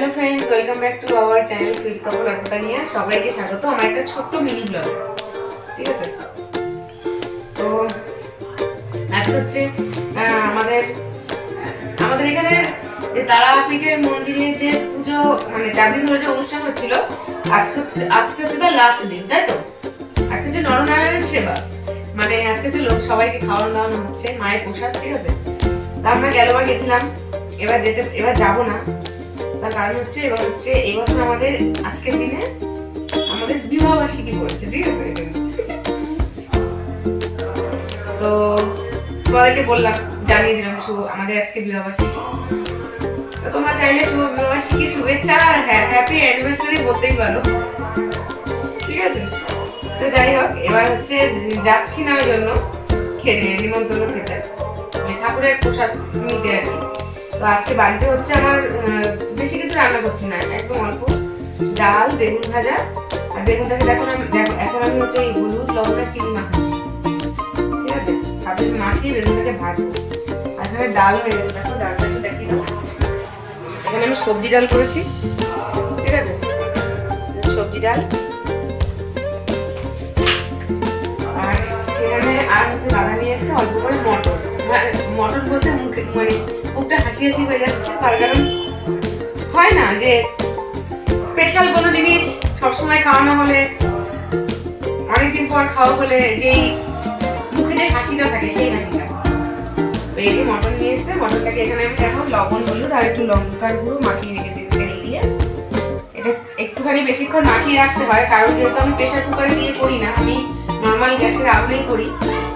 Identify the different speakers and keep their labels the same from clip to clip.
Speaker 1: Hello friends welcome back to our channel sweet কাপড় অটোটা নিয়ে সবাইকে স্বাগত। আমার একটা ছোট্ট মিনি ব্লগ ঠিক আছে? তো, আজকে হচ্ছে আমাদের আমাদের এখানে যে তারাপীঠের মন্দিরে যে পুজো মানে চার দিন ধরে যে অনুষ্ঠান হচ্ছিল, আজকে আজকে হচ্ছে তার লাস্ট দিন, তাই তো? আজকে হচ্ছে নরনারায়ণ সেবা। মানে আজকে হচ্ছে লোক, সবাইকে খাওয়ানো দাওয়ানো হচ্ছে, মায়ের প্রসাদ, ঠিক আছে? তা আমরা গেলবার গেছিলাম। এবার যেতে, এবার যাব না। তার কারণ হচ্ছে এবার হচ্ছে এই বছর আমাদের আজকের দিনে আমাদের বিবাহ বার্ষিকী পড়েছে, ঠিক আছে? তো তোমাদেরকে বললাম, জানিয়ে দিলাম শুভ, আমাদের আজকে বিবাহ বার্ষিকী তো তোমরা চাইলে শুভ বিবাহ বার্ষিকী শুভেচ্ছা আর হ্যাপি অ্যানিভার্সারি বলতেই পারো। ঠিক আছে? তো যাই হোক, এবার হচ্ছে যাচ্ছি না ওই জন্য, খেতে, নিমন্ত্রণ খেতে। মানে ঠাকুরের প্রসাদ নিতে আর কি। তো আজকে বাড়িতে হচ্ছে আমার বেশি কিছু রান্না করছি না, একদম অল্প। ডাল, বেগুন ভাজা, আর বেগুনটাকে দেখো আমি দেখো, এখন আমি হচ্ছে এই হলুদ লবঙ্গা চিনি মাখাচ্ছি। ঠিক আছে? তারপরে মাখিয়ে বেগুনটাকে ভাজবো। আর এখানে ডাল হয়ে গেছে, দেখো, ডালটা দাও এখানে আমি সবজি ডাল করেছি। ঠিক আছে? সবজি ডাল। আর এখানে আর হচ্ছে দাদা নিয়ে এসছে, অল্প করে মটর। আর মটর বলতে মানে মুখটা হাসি হাসি হয়ে যাচ্ছে, তার কারণ হয় না যে স্পেশাল কোনো জিনিস সবসময় খাওয়ানো হলে, অনেকদিন পর খাওয়া হলে যেই মুখে যে হাসিটা থাকে সেই হাসিটা। এই যে মটন নিয়ে এসছে, মটনটাকে এখানে আমি দেখো লবণ, হলুদ আর একটু লঙ্কার গুঁড়ো মাখিয়ে রেখেছি তেল দিয়ে। এটা একটুখানি বেশিক্ষণ মাখিয়ে রাখতে হয়, কারণ যেহেতু আমি প্রেশার কুকারে দিয়ে করি না, আমি নর্মাল গ্যাসের আগুনেই করি।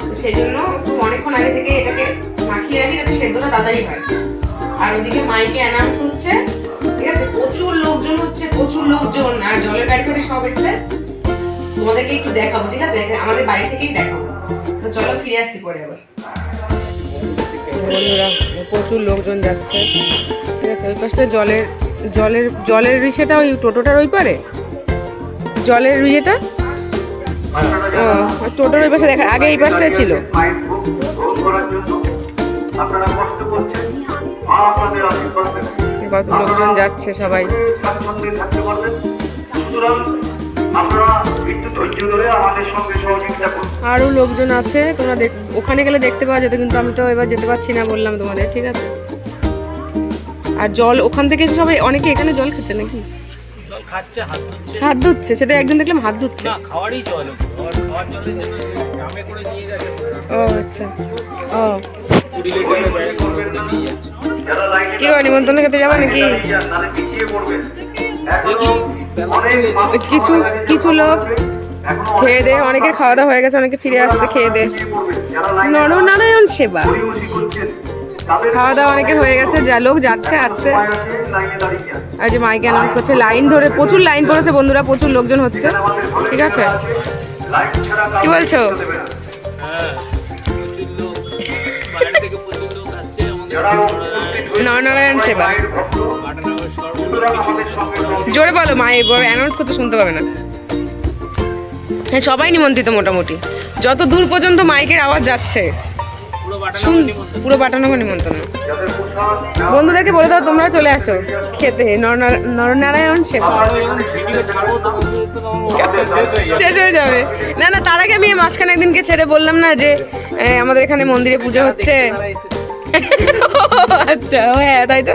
Speaker 1: তো সেই জন্য অনেকক্ষণ আগে থেকে এটাকে মাখিয়ে রাখি যাতে সেদ্ধটা তাড়াতাড়ি হয়। আর ওদিকে মাইকে অ্যানাউন্স হচ্ছে, ঠিক আছে? প্রচুর লোকজন হচ্ছে, প্রচুর লোকজন, আর জলের গাড়ি করে সব এসছে। তোমাদেরকে একটু দেখাবো, ঠিক আছে? আমাদের বাড়ি থেকেই দেখাবো। তো চলো ফিরে আসছি পরে আবার। প্রচুর লোকজন যাচ্ছে, ঠিক আছে? ওই পাশটা জলের জলের জলের রিসেটা ওই টোটোটার ওই পারে? জলের ইয়েটা ও, টোটোর ওই পাশে দেখা, আগে এই পাশটাই ছিল। কত লোকজন যাচ্ছে সবাই।
Speaker 2: স্বাচ্ছন্দ্যে থাকতে পারবেন। সুতরাং আপনারা একটু ধৈর্য ধরে আমাদের সঙ্গে সহযোগিতা করুন।
Speaker 1: আরও লোকজন আছে তোমরা দেখ ওখানে গেলে দেখতে পাওয়া যেত কিন্তু আমি তো এবার যেতে পারছি না বললাম তোমাদের ঠিক আছে? আর জল ওখান থেকে এসে সবাই অনেকে এখানে জল খাচ্ছে নাকি?
Speaker 3: হাত ধুচ্ছে।
Speaker 1: সেটা একজন দেখলাম হাত ধুচ্ছে।
Speaker 3: না খাওয়ারই জল খাওয়ার খাওয়ার জলের জন্য গ্রামে করে নিয়ে যাচ্ছে
Speaker 1: ও আচ্ছা। ও। কি করে নিমন্ত্রণ খেতে যাব নাকি? কিছু কিছু লোক খেয়ে দে, অনেকের খাওয়া দাওয়া হয়ে গেছে, অনেকে ফিরে আসছে, খেয়ে দে। নরনারায়ণ সেবা। খাওয়া দাওয়া অনেকের হয়ে গেছে, যা লোক যাচ্ছে, আসছে। আর যে মাইকে অ্যানাউন্স করছে লাইন ধরে, প্রচুর লাইন পড়েছে বন্ধুরা, প্রচুর লোকজন হচ্ছে। ঠিক আছে? কি বলছো?
Speaker 3: হ্যাঁ।
Speaker 2: সঙ্গে সহযোগিতা
Speaker 1: জোরে বলো মা, এবার অ্যানাউন্স করতে শুনতে পাবে না। হ্যাঁ সবাই নিমন্ত্রিত মোটামুটি। যত দূর পর্যন্ত মাইকের আওয়াজ যাচ্ছে
Speaker 3: পুরো
Speaker 1: শুন
Speaker 3: পাটানগর নিমন্ত্রণ।
Speaker 1: বন্ধুদেরকে বলে দাও, তোমরা চলে আসো খেতে। নরনারা- নরনারায়ণ সেবা।
Speaker 3: শেষ হয়ে যাবে।
Speaker 1: না না, তার আগে আমি মাঝখানে একদিনকে ছেড়ে বললাম না যে আমাদের এখানে মন্দিরে পুজো হচ্ছে। আচ্ছা হ্যাঁ তাই তো,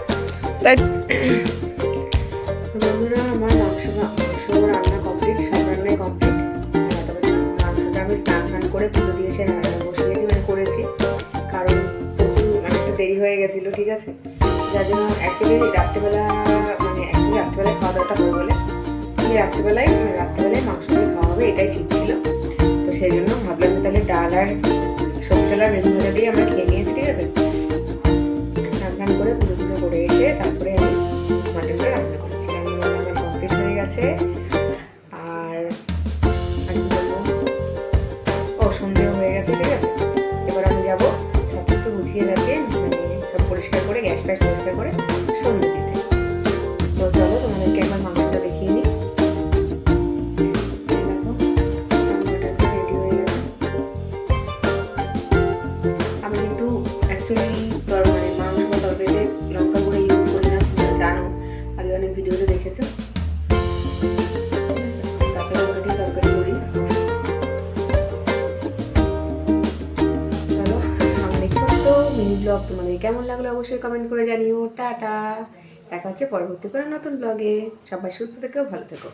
Speaker 1: তাই বন্ধুরা আমার মাংস মাংস রান্না কমপ্লিট সব রান্নাই কমপ্লিট মাংসটা আমি স্নান টান করে পুজো দিয়ে এসে রান্না বসিয়েছি মানে করেছি। কারণ প্রচুর মানে দেরি হয়ে গেছিল, ঠিক আছে? যার জন্য অ্যাকচুয়ালি রাত্রেবেলা মানে রাত্রেবেলায় খাওয়া দাওয়াটা হবে বলে রাত্রেবেলায় মানে রাত্রেবেলায় মাংস দিয়ে খাওয়া হবে, এটাই ঠিক ছিল। তো সেই জন্য ভাবলাম তাহলে ডাল আর সবজি ডাল আর বেগুন দিয়ে আমরা খেয়ে নিয়েছি, ঠিক আছে? পরিষ্কার করে, গ্যাস ফ্যাস পরিষ্কার করে সন্ধ্যে দিতে। তো চলো, তোমাদেরকে একবার মাংসটা দেখিয়ে নিই আমি কিন্তু অ্যাকচুয়ালি তরকারি, মাংস, তরকারিতে লঙ্কা করে ইউজ করি না জানো, আগে অনেক ভিডিওতে দেখেছ। মিনি ব্লগ তোমাদের কেমন লাগল অবশ্যই কমেন্ট করে জানিও। টাটা। দেখা হচ্ছে পরবর্তী করে নতুন ব্লগে সবাই সুস্থ থেকেও ভালো থেকো।